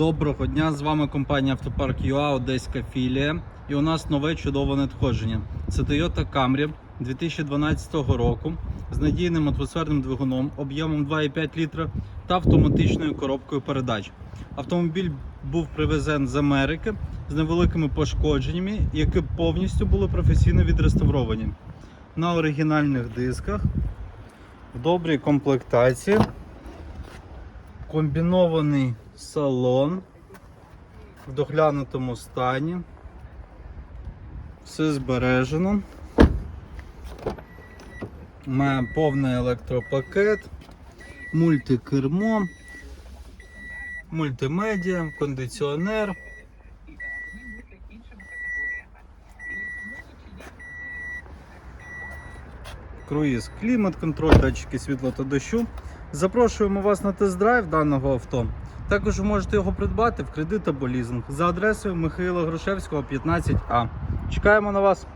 Доброго дня! З вами компанія Автопарк ЮА Одеська філія. І у нас нове чудове надходження. Це Toyota Camry 2012 року з надійним атмосферним двигуном об'ємом 2,5 літра та автоматичною коробкою передач. Автомобіль був привезен з Америки з невеликими пошкодженнями, які повністю були професійно відреставровані. На оригінальних дисках, в добрій комплектації, комбінований салон в доглянутому стані. Все збережено. Має повний електропакет, мультикермо, мультимедіа, кондиціонер. Круїз, клімат, контроль, датчики світла та дощу. Запрошуємо вас на тест-драйв даного авто. Також ви можете його придбати в кредит або лізинг за адресою Михайла Грушевського, 15А. Чекаємо на вас.